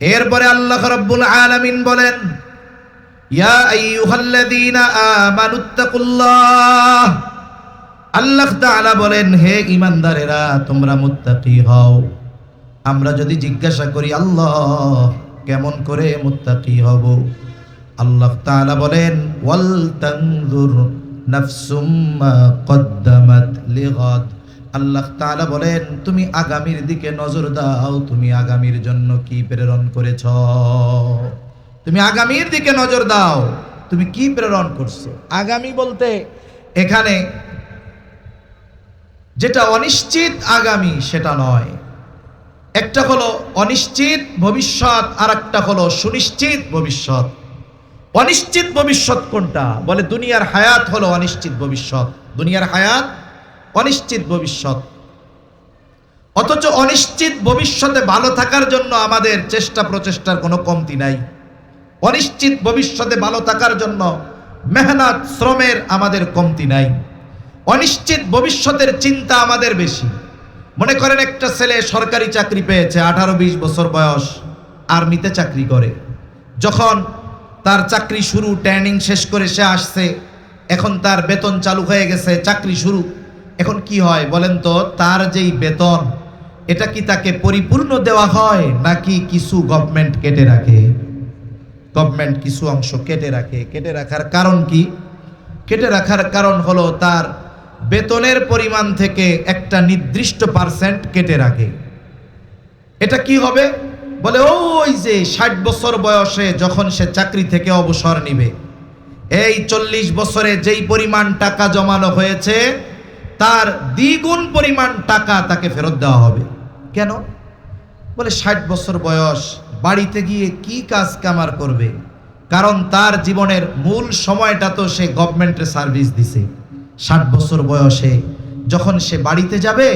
এরপরে আল্লাহ রাব্বুল আলামিন বলেন, ইয়া আইয়ুহাল্লাযীনা আমানুত্তাকুল্লাহ আল্লাহ তাআলা বলেন, হে ঈমানদারেরা, তোমরা মুত্তাকি হও। আমরা যদি জিজ্ঞাসা করি, আল্লাহ, কেমন করে মুত্তাকি হব? আল্লাহ তাআলা বলেন, ওয়াল তানজুর নাফসুম মা কদ্দামাত লিগাদ। আল্লাহ তাআলা বলেন, তুমি আগামীর দিকে নজর দাও, তুমি আগামীর জন্য কি প্রেরণ করেছ? তুমি আগামীর দিকে নজর দাও, তুমি কি প্রেরণ করছ? আগামী বলতে এখানে যেটা অনিশ্চিত আগামী, সেটা নয়। একটা হলো অনিশ্চিত ভবিষ্যৎ আর একটা হলো সুনিশ্চিত ভবিষ্যৎ। অনিশ্চিত ভবিষ্যৎ কোনটা? বলে, দুনিয়ার হায়াত হলো অনিশ্চিত ভবিষ্যৎ। দুনিয়ার হায়াত অনিশ্চিত ভবিষ্যৎ। অথচ অনিশ্চিত ভবিষ্যতে ভালো থাকার জন্য আমাদের চেষ্টা প্রচেষ্টার কোনো কমতি নাই। অনিশ্চিত ভবিষ্যতে ভালো থাকার জন্য মেহনত, শ্রমের আমাদের কমতি নাই। অনিশ্চিত ভবিষ্যতের চিন্তা আমাদের বেশি। মনে করেন একটা ছেলে সরকারি চাকরি পেয়েছে, আঠারো বিশ বছর বয়স, আর্মিতে চাকরি করে। যখন তার চাকরি শুরু, ট্রেনিং শেষ করে সে আসছে, এখন তার বেতন চালু হয়ে গেছে, চাকরি শুরু। এখন কি হয় বলেন তো, তার যেই বেতন, এটা কি তাকে পরিপূর্ণ দেওয়া হয় নাকি কিছু গভর্নমেন্ট কেটে রাখে? গভর্নমেন্ট কিছু অংশ কেটে রাখে। কেটে রাখার কারণ কি? কেটে রাখার কারণ হলো তার বেতনের পরিমাণ থেকে একটা নির্দিষ্ট পার্সেন্ট কেটে রাখে। এটা কি হবে? বলে ওই যে ষাট বছর বয়সে যখন সে চাকরি থেকে অবসর নিবে, এই চল্লিশ বছরে যেই পরিমাণ টাকা জমানো হয়েছে তার দ্বিগুণ পরিমাণ টাকা তাকে ফেরত দেওয়া হবে। কেন? বলে, ষাট বছর বয়স, বাড়িতে গিয়ে কি কাজ কামার করবে? কারণ তার জীবনের মূল সময়টা তো সে গভর্নমেন্টের সার্ভিস দিছে। ষাট বছর বয়সে যখন সে বাড়িতে যাবে,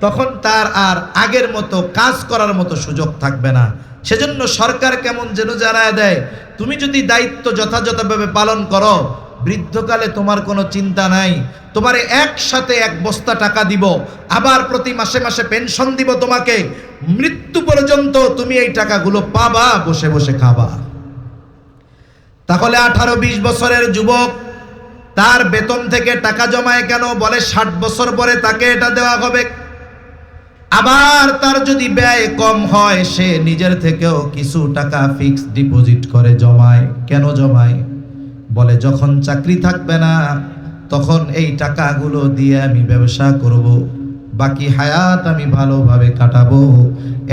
তখন তার আর আগের মতো কাজ করার মতো সুযোগ থাকবে না। সেজন্য সরকার কেমন যেন জানায় দেয়, তুমি যদি দায়িত্ব যথাযথভাবে পালন করো বৃদ্ধকালে তোমার কোনো চিন্তা নাই। তোমারে একসাথে এক বস্তা টাকা দিব। আবার প্রতি মাসে মাসে পেনশন দিব তোমাকে। মৃত্যু পর্যন্ত তুমি এই টাকাগুলো পাবা, বসে বসে খাবা। তাহলে আঠারো বিশ বছরের যুবক, তার বেতন থেকে টাকা জমায় কেন? বলে ষাট বছর পরে তাকে এটা দেওয়া হবে। আবার তার যদি ব্যয় কম হয়, সে নিজের থেকেও কিছু টাকা ফিক্সড ডিপোজিট করে জমায়। কেন জমায়? বলে, যখন চাকরি থাকবে না, তখন এই টাকাগুলো দিয়ে আমি ব্যবসা করব। বাকি হায়াত আমি ভালোভাবে কাটাবো।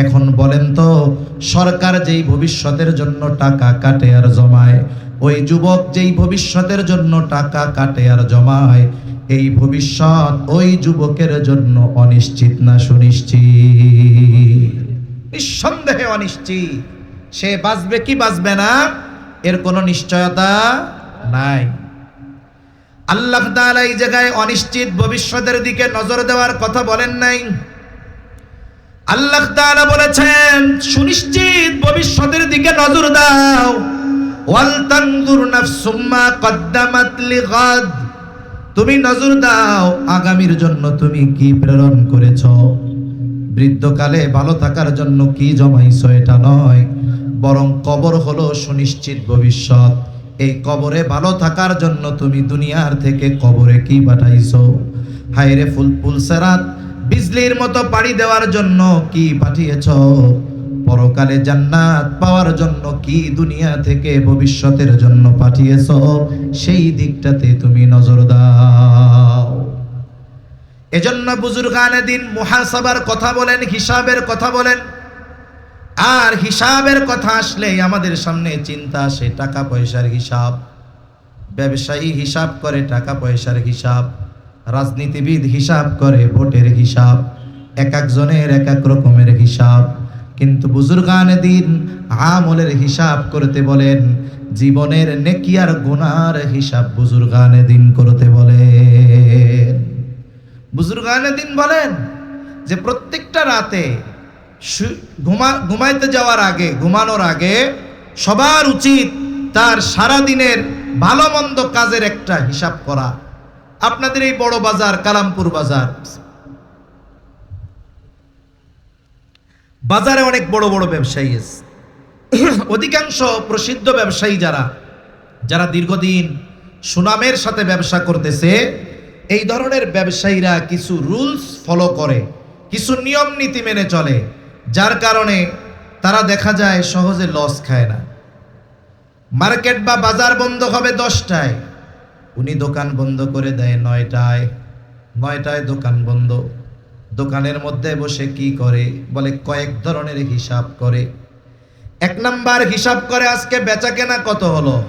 এখন বলেন তো, সরকার যেই ভবিষ্যতের জন্য টাকা কাটে আর জমায়, ওই যুবক যেই ভবিষ্যতের জন্য টাকা কাটে আর জমায়, এই ভবিষ্যৎ ওই যুবকের জন্য অনিশ্চিত না সুনিশ্চিত? নিঃসন্দেহে অনিশ্চিত। সে বাঁচবে কি বাঁচবে না, এর কোনো নিশ্চয়তা নাই। আল্লাহ তাআলা এই জায়গায় অনিশ্চিত ভবিষ্যতের দিকে নজর দেওয়ার কথা বলেন নাই। আল্লাহ তাআলা বলেছেন, সুনিশ্চিত ভবিষ্যতের দিকে নজর দাও। ওয়াল তানজুর নাফসুম মা কদ্দামাত লিগাদ। তুমি নজর দাও, আগামীর জন্য তুমি কি প্রেরণ করেছ? বৃদ্ধকালে ভালো থাকার জন্য কি জমাইছো? এটা নয়, বরং কবর হলো সুনিশ্চিত ভবিষ্যৎ। এই কবরে ভালো থাকার জন্য তুমি দুনিয়ার থেকে কবরে কি পাঠাইছো? হায়রে ফুল পুলসেরাত বিজলির মতো পাড়ি দেওয়ার জন্য কি পাঠিয়েছ? পরকালে জান্নাত পাওয়ার জন্য কি দুনিয়া থেকে ভবিষ্যতের জন্য পাঠিয়েছ? সেই দিকটাতে তুমি নজর দাও। এজন্য বুজুর্গানে দিন মুহাসাবার কথা বলেন, হিসাবের কথা বলেন আর হিসাবের কথা আসলে আমাদের সামনে চিন্তা আসে টাকা পয়সার হিসাব। ব্যবসায়ী হিসাব করে টাকা পয়সার হিসাব, রাজনীতিবিদ হিসাব করে ভোটের হিসাব, এক একজনের এক এক রকমের হিসাব। কিন্তু বুজুর্গানে দিন আমলের হিসাব করতে বলেন, জীবনের নেকিয়ার গুনার হিসাব বুজুর্গানে দিন করতে বলেন। বুজুর্গানে দিন বলেন যে, প্রত্যেকটা রাতে ঘুমা, ঘুমাইতে যাওয়ার আগে, ঘুমানোর আগে সবার উচিত তার সারা দিনের ভালো মন্দ কাজের একটা হিসাব করা। আপনাদের এই বড় বাজার, কালামপুর বাজার। বাজারে অনেক বড় বড় ব্যবসায়ী আছে। অধিকাংশ প্রসিদ্ধ ব্যবসায়ী যারা যারা দীর্ঘদিন সুনামের সাথে ব্যবসা করতেছে, এই ধরনের ব্যবসায়ীরা কিছু রুলস ফলো করে, কিছু নিয়ম নীতি মেনে চলে। যার কারণে তারা দেখা যায় সহজে লস খায় না। মার্কেট বা বাজার বন্ধ হবে দশটায়। উনি দোকান বন্ধ করে দেয় নয়টায়। নয়টায় দোকান বন্ধ। দোকানের মধ্যে বসে কি করে? বলে কয়েক ধরনের হিসাব করে। এক নাম্বার হিসাব করে আজকে বেচা কেনা কত হলো?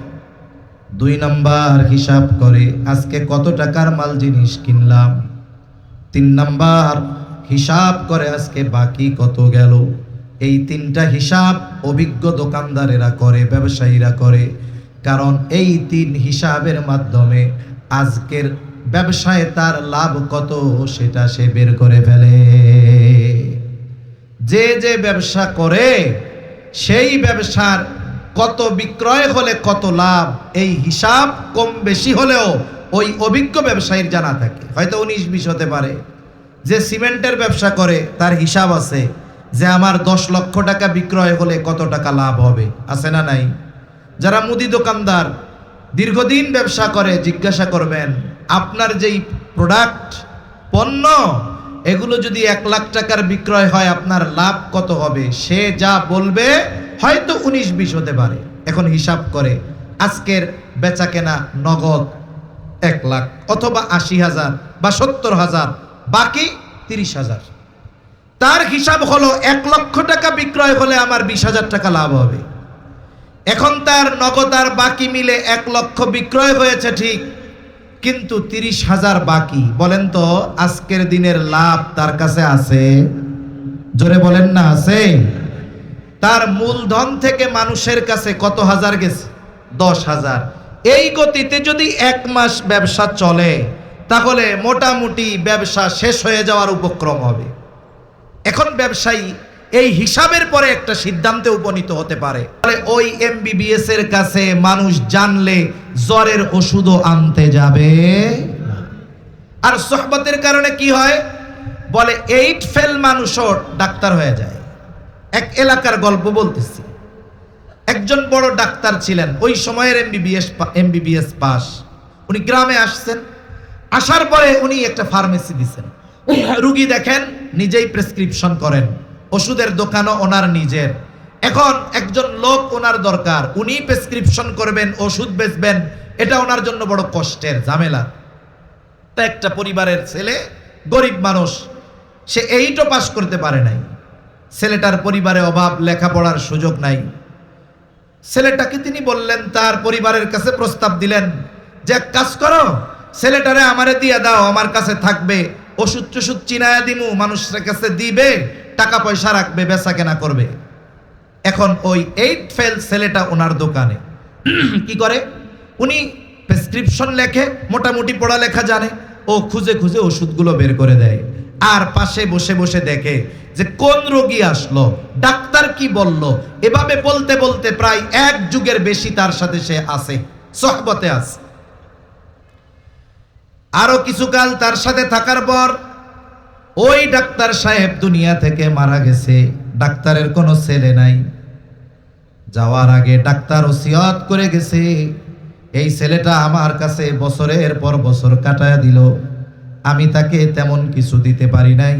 দুই নাম্বার হিসাব করে আজকে কত টাকার মাল জিনিস কিনলাম? তিন নাম্বার হিসাব করে আজকে বাকি কত গেল? এই তিনটা হিসাব অভিজ্ঞ দোকানদারেরা করে, ব্যবসায়ীরা করে। কারণ এই তিন হিসাবের মাধ্যমে আজকের ব্যবসায় তার লাভ কত সেটা সে বের করে ফেলে। যে যে ব্যবসা করে, সেই ব্যবসার কত বিক্রয় হলে কত লাভ, এই হিসাব কম বেশি হলেও ওই অভিজ্ঞ ব্যবসায়ীর জানা থাকে। হয়তো উনিশ বিশ হতে পারে। যে সিমেন্টের ব্যবসা করে, তার হিসাব আছে যে আমার দশ লক্ষ টাকা বিক্রয় হলে কত টাকা লাভ হবে। আছে না নাই? যারা মুদি দোকানদার, দীর্ঘদিন ব্যবসা করে, জিজ্ঞাসা করবেন, আপনার যেই প্রোডাক্ট পণ্য, এগুলো যদি এক লাখ টাকার বিক্রয় হয়, আপনার লাভ কত হবে? সে যা বলবে, হয়তো উনিশ বিশ হতে পারে। এখন হিসাব করে, আজকের বেচা কেনা নগদ এক লাখ অথবা আশি হাজার বা সত্তর হাজার বাকি তিরিশ হাজার। তার হিসাব হলো এক লক্ষ টাকা বিক্রয় হলে আমার বিশ হাজার টাকা লাভ হবে। এখন তার নগদ আর বাকি মিলে এক লক্ষ বিক্রয় হয়েছে ঠিক, কিন্তু তিরিশ হাজার বাকি। বলেন তো, আজকের দিনের লাভ তার কাছে আছে? জোরে বলেন না, আছে? তার মূলধন থেকে মানুষের কাছে কত হাজার গেছে? দশ হাজার। এই গতিতে যদি এক মাস ব্যবসা চলে তাহলে মোটামুটি ব্যবসা শেষ হয়ে যাওয়ার উপক্রম হবে। এখন ব্যবসায়ী এই হিসাবের পরে একটা সিদ্ধান্তে উপনীত হতে পারে। তাহলে ওই এমবিবিএস এর কাছে মানুষ জানলে জ্বরের ওষুধও আনতে যাবে। আর সোহবতের কারণে কি হয়? বলে এইট ফেল মানুষও ডাক্তার হয়ে যায়। এক এলাকার গল্প বলতেছি। একজন বড় ডাক্তার ছিলেন, ওই সময়ের এমবিবিএস এমবিবিএস পাস। উনি গ্রামে আসছেন আসার পরে উনি একটা ফার্মেসি দিছেন। রুগী দেখেন, নিজেই প্রেসক্রিপশন করেন। ওষুধের দোকানও ওনার নিজের। এখন একজন লোক ওনার দরকার। উনি প্রেসক্রিপশন করবেন, ওষুধ বেচবেন, এটা ওনার জন্য বড় কষ্টের ঝামেলা। তা একটা পরিবারের ছেলে, গরিব মানুষ, সে এইটও পাশ করতে পারে নাই। ছেলেটার পরিবারে অভাব, লেখাপড়ার সুযোগ নাই। ছেলেটাকে তিনি বললেন, তার পরিবারের কাছে প্রস্তাব দিলেন, যে কাজ করো ছেলেটারে আমারে দিয়ে দাও, আমার কাছে থাকবে। ওষুধ টষুধ চিনায়া দিমু, মানুষের কাছে দিবে, টাকা পয়সা রাখবে, বেচা কেনা করবে। এখন ওই এইট ফেল ছেলেটা ওনার দোকানে। কি করে? উনি প্রেসক্রিপশন লেখে, মোটামুটি পড়ালেখা জানে। ও খুঁজে খুঁজে ওষুধগুলো বের করে দেয়। আর পাশে বসে বসে দেখে যে কোন রোগী আসলো, ডাক্তার কি বলল। এভাবে বলতে বলতে প্রায় এক যুগের বেশি তার সাথে সে আছে, সহবতে আছে। আরও কিছুকাল তার সাথে থাকার পর ওই ডাক্তার সাহেব দুনিয়া থেকে মারা গেছে। ডাক্তারের কোনো ছেলে নাই। যাওয়ার আগে ডাক্তার ওসিয়ত করে গেছে। এই ছেলেটা আমার কাছে বছরের পর বছর কাটায় দিল। আমি তাকে তেমন কিছু দিতে পারি নাই।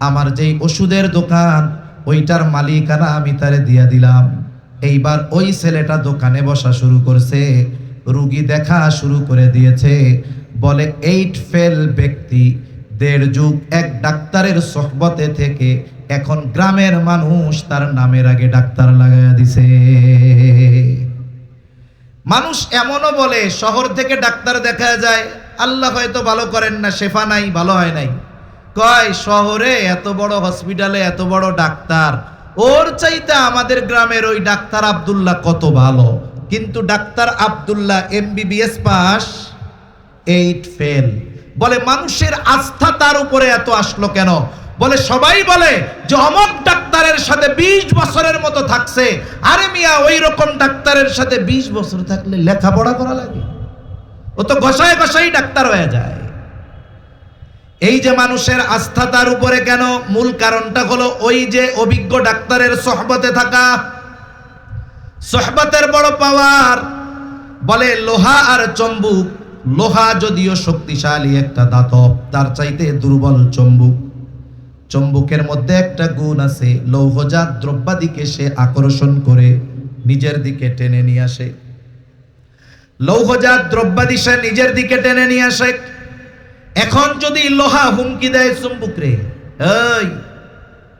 আমার যেই ওষুধের দোকান, ওইটার মালিকানা আমি তারে দিয়া দিলাম। এইবার ওই ছেলেটা দোকানে বসা শুরু করছে। রুগী দেখা শুরু করে দিয়েছে। বলে, এইট ফেল ব্যক্তি দেড় যুগ। এক ডাক্তারের সহবতে থেকে এখন গ্রামের মানুষ তার নামের আগে ডাক্তার লাগাইয়া দিছে। মানুষ এমনও বলে, শহর থেকে ডাক্তার দেখা যায়, আল্লাহ হয়তো ভালো করেন না, শেফা নাই, ভালো হয় নাই। কয়, শহরে এত বড় হসপিটালে এত বড় ডাক্তার। ওর চাইতে আমাদের গ্রামের ওই ডাক্তার আবদুল্লাহ কত ভালো। কিন্তু doctor Abdullah MBBS pass eight fail বলে, মানুষের আস্থা তার উপরে এত আসলো কেন? বলে, সবাই বলে যে, অমক ডাক্তারের সাথে ২০ বছরের মতো থাকছে। আরে মিয়া ওই রকম ডাক্তারের সাথে ২০ বছর থাকলে লেখাপড়া করা লাগে? ও তো ঘষায় ঘষাই ডাক্তার হয়ে যায়। এই যে মানুষের আস্থা তার উপরে কেন? মূল কারণটা হলো ওই যে অভিজ্ঞ ডাক্তারের সহবতে থাকা। সহবতের বড় পাওয়ার। বলে, লোহা আর চম্বুক লোহা যদিও শক্তিশালী একটা ধাতব তার চাইতে দুর্বল চম্বুক। চম্বুকের মধ্যে একটা গুণ আছে লৌহজাত দ্রব্যাদিকে সে আকর্ষণ করে, নিজের দিকে টেনে নিয়ে আসে। লৌহজাত দ্রব্যাদি সে নিজের দিকে টেনে নিয়ে আসে। এখন যদি লোহা হুমকি দেয় চম্বুক রে, এই,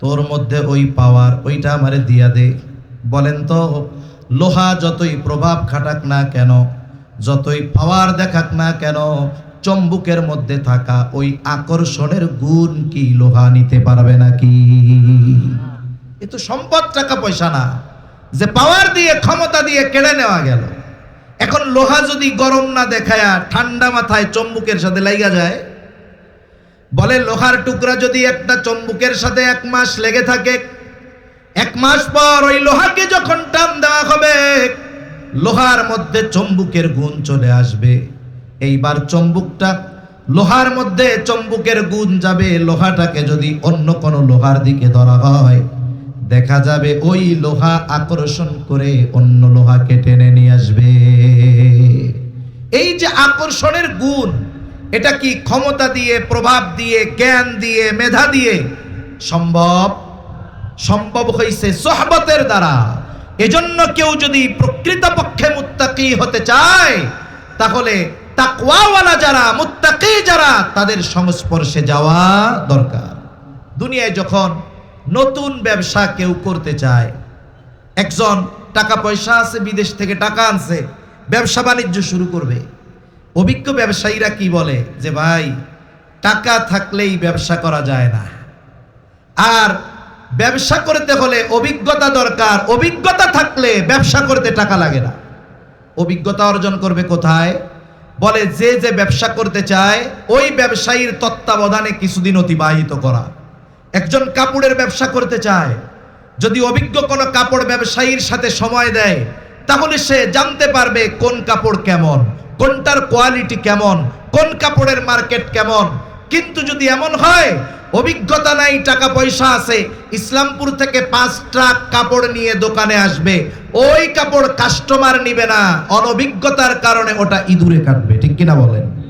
তোর মধ্যে ওই পাওয়ার, ওইটা আমারে দিয়া দে। বলেন তো, লোহা যতই প্রভাব খাটাক না কেন যতই পাওয়ার দেখাক না কেন, চম্বুকের মধ্যে থাকা ওই আকর্ষণের গুণ কি লোহা নিতে পারবে নাকি? এ তো সম্পদ, টাকা, পয়সা না। যে পাওয়ার দিয়ে, ক্ষমতা দিয়ে কেড়ে নেওয়া গেল। এখন লোহা যদি গরম না দেখায়া ঠান্ডা মাথায় চম্বুকের সাথে লাইগা যায়, বলে লোহার টুকরা যদি একটা চম্বুকের সাথে এক মাস লেগে থাকে, এক মাস পর ওই লোহাকে যখন টান দেওয়া হবে লোহার মধ্যে চম্বুকের গুণ চলে আসবে। এইবার চম্বুকটা লোহার মধ্যে চম্বুকের গুণ যাবে, লোহাটাকে যদি অন্য কোনো লোহার দিকে ধরা হয়, দেখা যাবে ওই লোহা আকর্ষণ করে অন্য লোহাকে টেনে নিয়ে আসবে। এই যে আকর্ষণের গুণ, এটা কি ক্ষমতা দিয়ে, প্রভাব দিয়ে, জ্ঞান দিয়ে, মেধা দিয়ে সম্ভব? সম্ভব হয়েছে সোহবতের দ্বারা। এজন্য কেউ যদি প্রকৃতপক্ষে মুত্তাকি হতে চায়, তাহলে তাকওয়াওয়ালা যারা, মুত্তাকি যারা, তাদের সংস্পর্শে যাওয়া দরকার। দুনিয়ায় যখন নতুন ব্যবসা কেউ করতে চায়, একজন টাকা পয়সা আছে, বিদেশ থেকে টাকা আনছে, ব্যবসা বাণিজ্য শুরু করবে। অভিজ্ঞ ব্যবসায়ীরা কি বলে? যে ভাই, টাকা থাকলেই ব্যবসা করা যায় না। আর ব্যবসা করতে হলে অভিজ্ঞতা দরকার। অভিজ্ঞতা থাকলে ব্যবসা করতে টাকা লাগে না। অভিজ্ঞতা অর্জন করবে কোথায়? বলে যে যে ব্যবসা করতে চায়, ওই ব্যবসায়ীর তত্ত্বাবধানে কিছুদিন অতিবাহিত করা। একজন কাপড়ের ব্যবসা করতে চায়, যদি অভিজ্ঞ কোনো কাপড় ব্যবসায়ীর সাথে সময় দেয়, তাহলে সে জানতে পারবে কোন কাপড় কেমন, কোনটার কোয়ালিটি কেমন, কোন কাপড়ের মার্কেট কেমন। কিন্তু যদি এমন হয় অভিজ্ঞতা নাই, টাকা পয়সা আছে। ইসলামপুর থেকে পাঁচ ট্রাক কাপড় নিয়ে দোকানে আসবে। ওই কাপড় কাস্টমার নিবে না। অনভিজ্ঞতার কারণে ওটা ইঁদুরে কাটবে, ঠিক কিনা বলেন?